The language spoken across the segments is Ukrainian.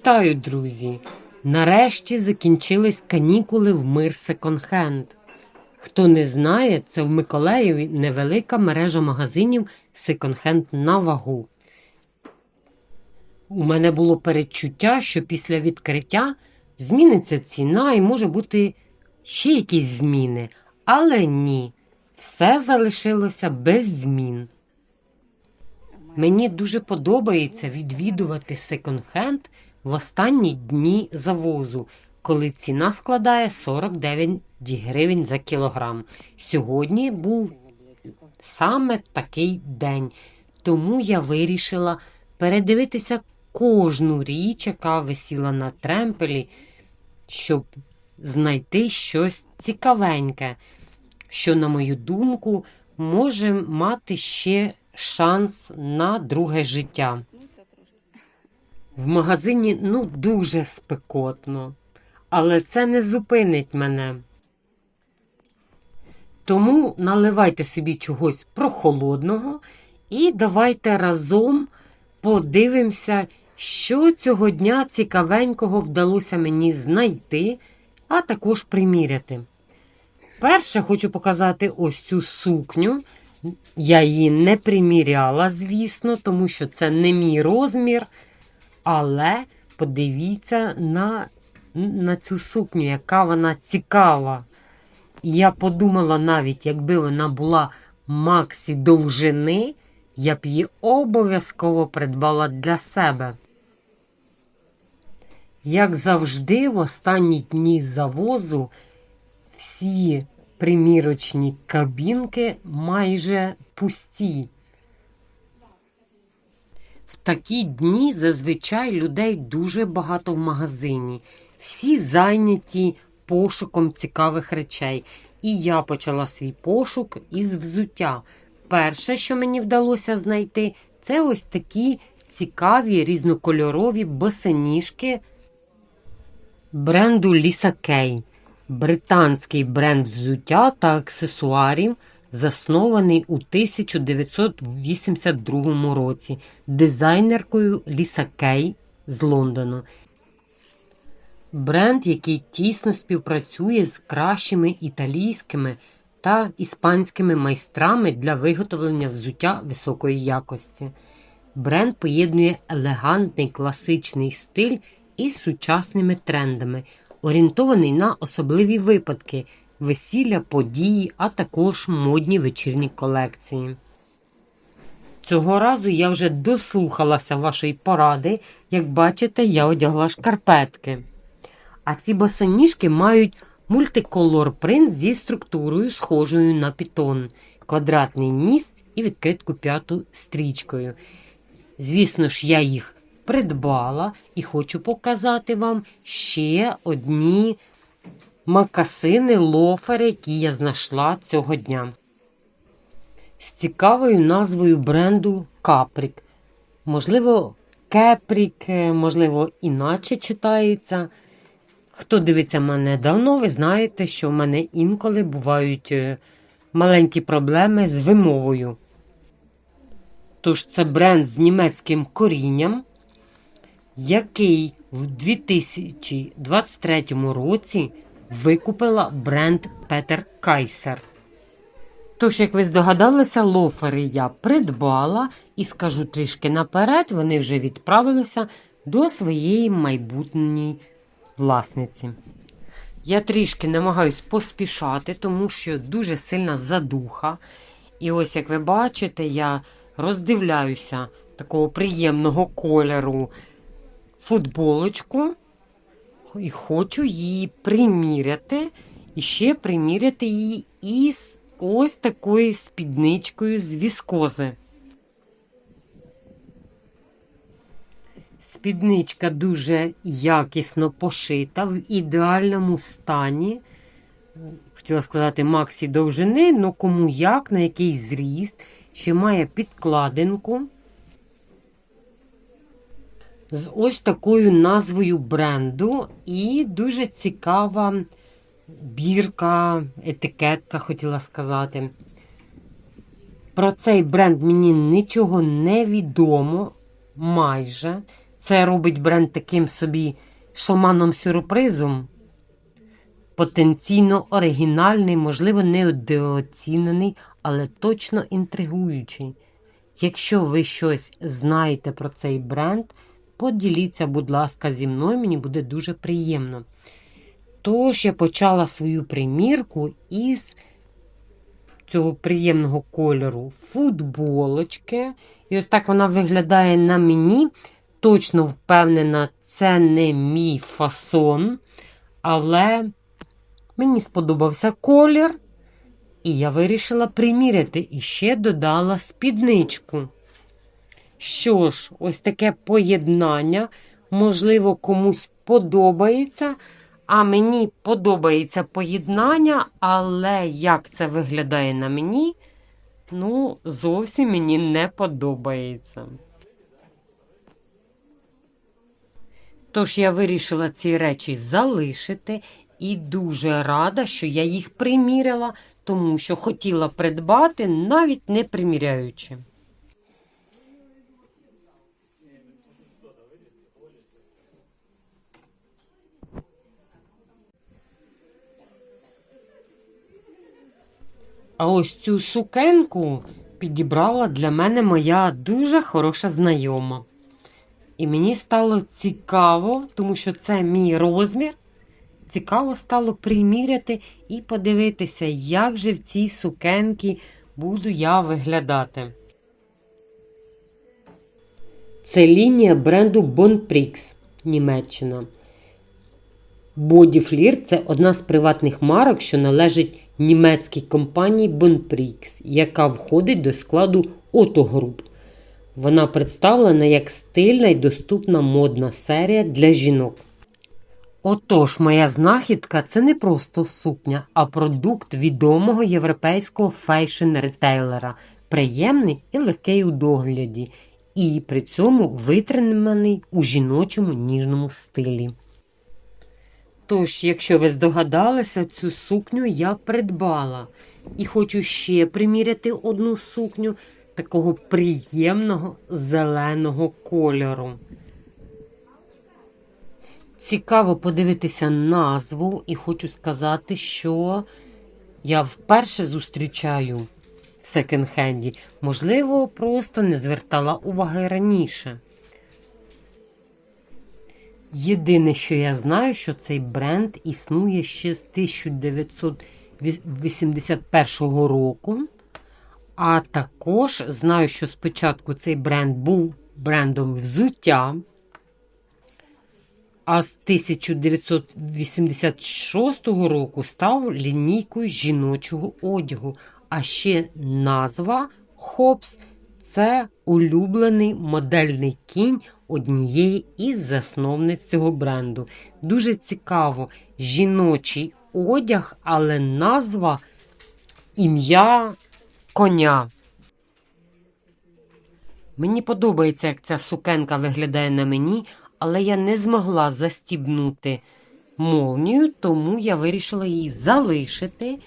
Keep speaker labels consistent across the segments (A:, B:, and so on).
A: Вітаю, друзі! Нарешті закінчились канікули в мир секонд-хенд. Хто не знає, це в Миколаєві невелика мережа магазинів секонд-хенд на вагу. У мене було передчуття, що після відкриття зміниться ціна і може бути ще якісь зміни. Але ні, все залишилося без змін. Мені дуже подобається відвідувати секонд-хенд в останні дні завозу, коли ціна складає 49 гривень за кілограм. Сьогодні був саме такий день, тому я вирішила передивитися кожну річ, яка висіла на тремпелі, щоб знайти щось цікавеньке, що, на мою думку, може мати ще шанс на друге життя. В магазині ну дуже спекотно, але це не зупинить мене. Тому наливайте собі чогось прохолодного і давайте разом подивимося, що цього дня цікавенького вдалося мені знайти, а також приміряти. Перше хочу показати ось цю сукню. Я її не приміряла, звісно, тому що це не мій розмір. Але подивіться на на цю сукню, яка вона цікава. Я подумала навіть, якби вона була Максі довжини, я б її обов'язково придбала для себе. Як завжди, в останні дні завозу всі примірочні кабінки майже пусті. Такі дні зазвичай людей дуже багато в магазині. Всі зайняті пошуком цікавих речей. І я почала свій пошук із взуття. Перше, що мені вдалося знайти, це ось такі цікаві різнокольорові босоніжки бренду Kay. Британський бренд взуття та аксесуарів, заснований у 1982 році дизайнеркою Ліса Кей з Лондону. Бренд, який тісно співпрацює з кращими італійськими та іспанськими майстрами для виготовлення взуття високої якості. Бренд поєднує елегантний класичний стиль із сучасними трендами орієнтований на особливі випадки, весілля, події, а також модні вечірні колекції. Цього разу я вже дослухалася вашої поради, як бачите, я одягла шкарпетки. А ці босоніжки мають мультиколор принт зі структурою, схожою на пітон, квадратний ніс і відкритку п'яту стрічкою. Звісно ж, я їх придбала і хочу показати вам ще одні макасини, лофери, які я знайшла цього дня. З цікавою назвою бренду Капрік. Можливо, Кепрік, е, можливо, іначе читається. Хто дивиться мене давно, ви знаєте, що в мене інколи бувають е, маленькі проблеми з вимовою. Тож це бренд з німецьким корінням, який в 2023 році викупила бренд Петер Кайсер. Тож, як ви здогадалися, лофери я придбала і скажу трішки наперед, вони вже відправилися до своєї майбутньої власниці. Я трішки намагаюсь поспішати, тому що дуже сильна задуха. І ось, як ви бачите, я роздивляюся такого приємного кольору футболочку і хочу її приміряти. І ще приміряти її із ось такою спідничкою з віскози. Спідничка дуже якісно пошита, в ідеальному стані. Хотіла сказати, Максі довжини, але кому як, на який зріст, ще має підкладинку з ось такою назвою бренду. І дуже цікава бірка, етикетка, хотіла сказати. Про цей бренд мені нічого не відомо майже. Це робить бренд таким собі шаманом сюрпризом. Потенційно оригінальний, можливо, недооцінений, але точно інтригуючий. Якщо ви щось знаєте про цей бренд, поділіться, будь ласка, зі мною, мені буде дуже приємно. Тож я почала свою примірку із цього приємного кольору футболочки. І ось так вона виглядає на мені. Точно впевнена, це не мій фасон. Але мені сподобався колір. І я вирішила приміряти і ще додала спідничку. Що ж, ось таке поєднання, можливо, комусь подобається. А мені подобається поєднання, але як це виглядає на мені, ну, зовсім мені не подобається. Тож я вирішила ці речі залишити і дуже рада, що я їх приміряла, тому що хотіла придбати, навіть не приміряючи. А ось цю сукенку підібрала для мене моя дуже хороша знайома. І мені стало цікаво, тому що це мій розмір. Цікаво стало приміряти і подивитися, як же в цій сукенці буду я виглядати. Це лінія бренду Bonprix, Німеччина. Bodyflir – це одна з приватних марок, що належить німецькій компанії Bonprix, яка входить до складу Otto Group. Вона представлена як стильна і доступна модна серія для жінок. Отож, моя знахідка це не просто сукня, а продукт відомого європейського фейшн-ретейлера, приємний і легкий у догляді, і при цьому витриманий у жіночому ніжному стилі. Тож, якщо ви здогадалися, цю сукню я придбала і хочу ще приміряти одну сукню такого приємного зеленого кольору. Цікаво подивитися назву, і хочу сказати, що я вперше зустрічаю в секонд-хенді. Можливо, просто не звертала уваги раніше. Єдине, що я знаю, що цей бренд існує ще з 1981 року. А також знаю, що спочатку цей бренд був брендом взуття. А з 1986 року став лінійкою жіночого одягу. А ще назва Хопс це улюблений модельний кінь однієї із засновниць цього бренду. Дуже цікаво, жіночий одяг, але назва ім'я коня. Мені подобається, як ця сукенка виглядає на мені, але я не змогла застібнути молнію, тому я вирішила її залишити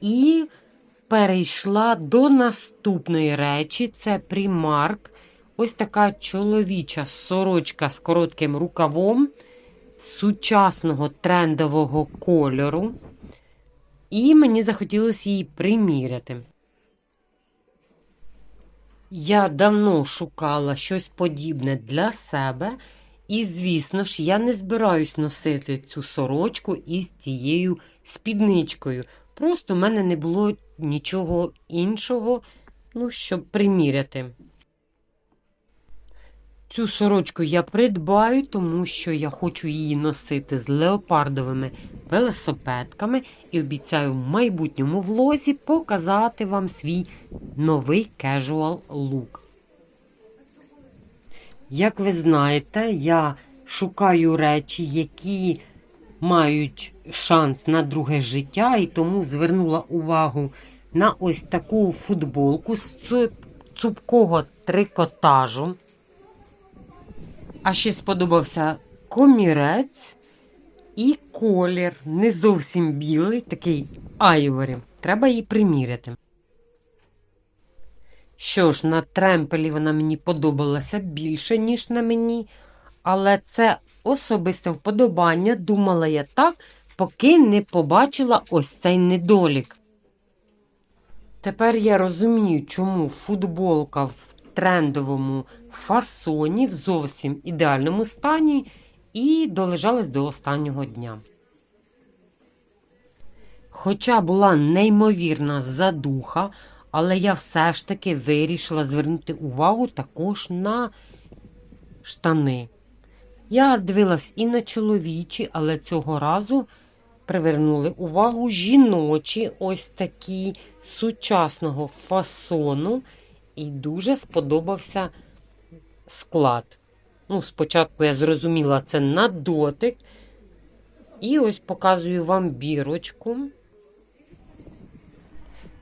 A: і перейшла до наступної речі. Це примарк. Ось така чоловіча сорочка з коротким рукавом сучасного трендового кольору. І мені захотілося її приміряти. Я давно шукала щось подібне для себе. І, звісно ж, я не збираюсь носити цю сорочку із цією спідничкою. Просто в мене не було нічого іншого, ну, щоб приміряти. Цю сорочку я придбаю, тому що я хочу її носити з леопардовими велосипедками і обіцяю в майбутньому влозі показати вам свій новий casual look. Як ви знаєте, я шукаю речі, які мають шанс на друге життя, і тому звернула увагу на ось таку футболку з цупкого трикотажу. А ще сподобався комірець і колір. Не зовсім білий, такий айворі. Треба її приміряти. Що ж, на тремпелі вона мені подобалася більше, ніж на мені. Але це особисте вподобання, думала я так, поки не побачила ось цей недолік. Тепер я розумію, чому футболка в трендовому фасоні в зовсім ідеальному стані і долежалась до останнього дня. Хоча була неймовірна задуха, але я все ж таки вирішила звернути увагу також на штани. Я дивилась і на чоловічі, але цього разу привернули увагу жіночі, ось такі сучасного фасону, і дуже сподобався склад. Ну, Спочатку я зрозуміла це на дотик. І ось показую вам бірочку.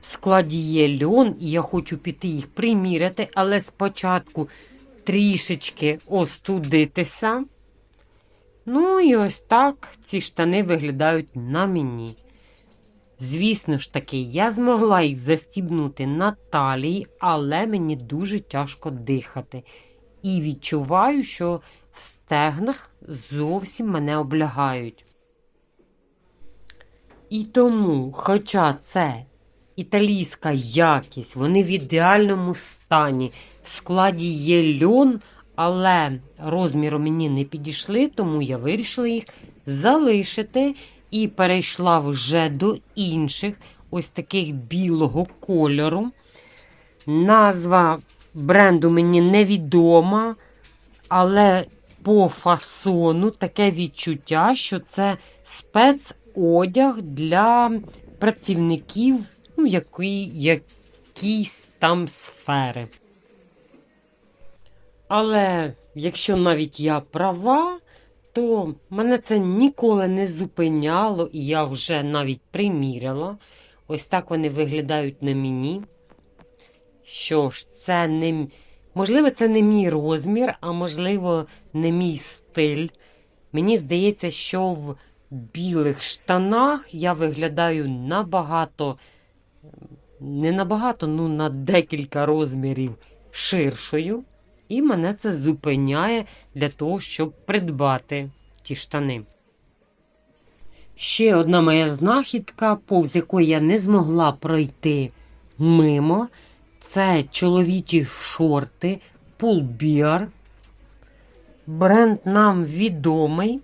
A: В складі є льон, і я хочу піти їх приміряти, але спочатку трішечки остудитися. Ну і ось так ці штани виглядають на мені. Звісно ж таки, я змогла їх застібнути на талії, але мені дуже тяжко дихати. І відчуваю, що в стегнах зовсім мене облягають. І тому, хоча це італійська якість, вони в ідеальному стані, в складі є льон, але розміру мені не підійшли, тому я вирішила їх залишити і перейшла вже до інших, ось таких білого кольору. Назва бренду мені невідома, але по фасону таке відчуття, що це спецодяг для працівників ну, якої, якісь там сфери. Але якщо навіть я права, то мене це ніколи не зупиняло, і я вже навіть приміряла. Ось так вони виглядають на мені. Що ж, це не. Можливо, це не мій розмір, а можливо, не мій стиль. Мені здається, що в білих штанах я виглядаю набагато, не набагато, ну на декілька розмірів ширшою. І мене це зупиняє для того, щоб придбати ті штани. Ще одна моя знахідка, повз якої я не змогла пройти мимо. Це чоловічі шорти Pull Бренд нам відомий.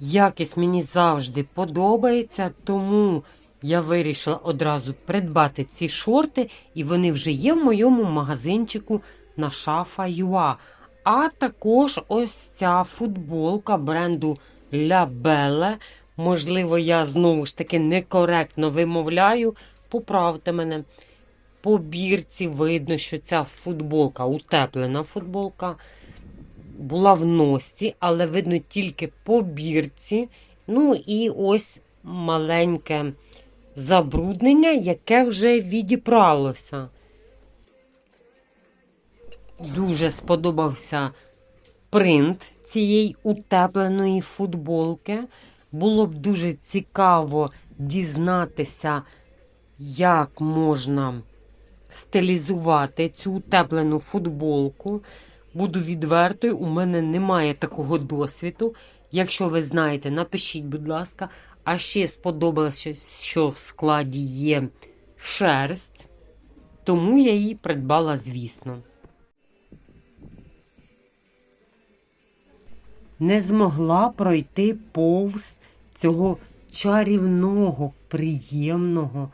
A: Якість мені завжди подобається, тому я вирішила одразу придбати ці шорти, і вони вже є в моєму магазинчику на шафа Юа. А також ось ця футболка бренду La Belle. Можливо, я знову ж таки некоректно вимовляю. Поправте мене. По бірці видно, що ця футболка, утеплена футболка, була в носці, але видно тільки по бірці. Ну і ось маленьке забруднення, яке вже відібралося. Дуже сподобався принт цієї утепленої футболки. Було б дуже цікаво дізнатися, як можна стилізувати цю утеплену футболку. Буду відвертою, у мене немає такого досвіду. Якщо ви знаєте, напишіть, будь ласка, а ще сподобалося, що в складі є шерсть, тому я її придбала, звісно. Не змогла пройти повз цього чарівного, приємного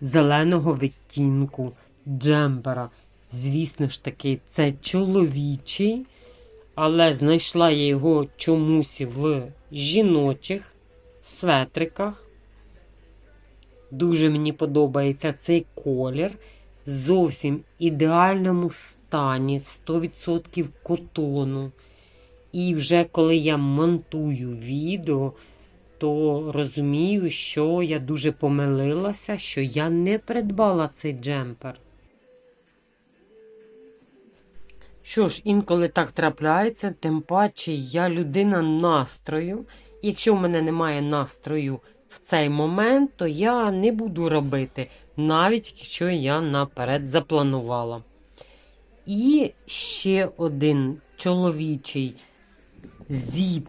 A: зеленого відтінку джемпера. Звісно ж таки, це чоловічий, але знайшла я його чомусь в жіночих светриках. Дуже мені подобається цей колір. Зовсім ідеальному стані, 100% котону. І вже коли я монтую відео, то розумію, що я дуже помилилася, що я не придбала цей джемпер. Що ж, інколи так трапляється, тим паче я людина настрою. Якщо в мене немає настрою в цей момент, то я не буду робити, навіть якщо я наперед запланувала. І ще один чоловічий зіп,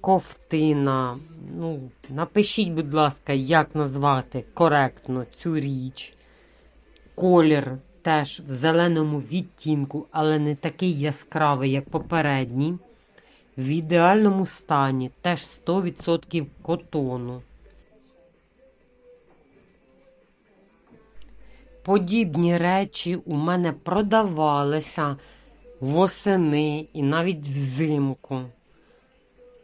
A: ковтина. Ну, напишіть, будь ласка, як назвати коректно цю річ. Колір теж в зеленому відтінку, але не такий яскравий, як попередній. В ідеальному стані теж 100% котону. Подібні речі у мене продавалися восени і навіть взимку.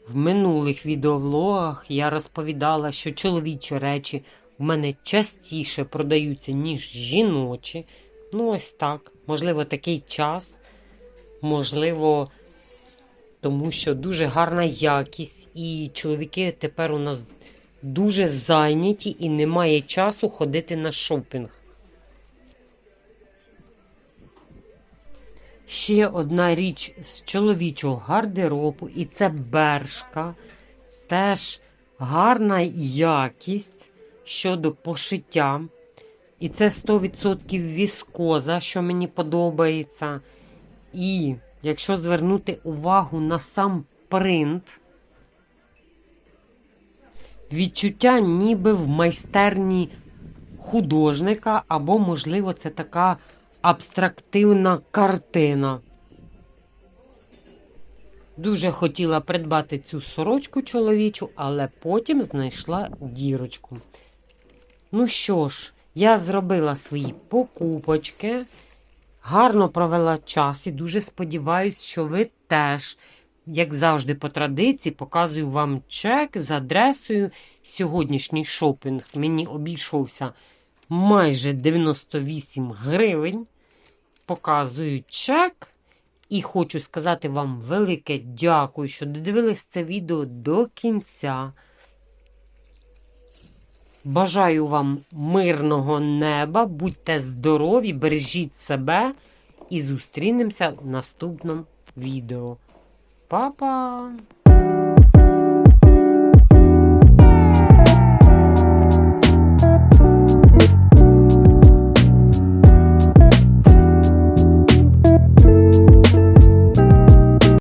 A: В минулих відеовлогах я розповідала, що чоловічі речі у мене частіше продаються, ніж жіночі. Ну, ось так. Можливо, такий час. Можливо, тому що дуже гарна якість, і чоловіки тепер у нас дуже зайняті і немає часу ходити на шопінг. Ще одна річ з чоловічого гардеробу, і це бершка. Теж гарна якість щодо пошиття. І це 100% віскоза, що мені подобається. І якщо звернути увагу на сам принт, відчуття ніби в майстерні художника, або, можливо, це така абстрактивна картина. Дуже хотіла придбати цю сорочку чоловічу, але потім знайшла дірочку. Ну що ж, я зробила свої покупочки, гарно провела час і дуже сподіваюся, що ви теж, як завжди, по традиції, показую вам чек з адресою. Сьогоднішній шопінг мені обійшовся майже 98 гривень. Показую чек. І хочу сказати вам велике дякую, що додивились це відео до кінця. Бажаю вам мирного неба, будьте здорові, бережіть себе і зустрінемося в наступному відео. Па-па!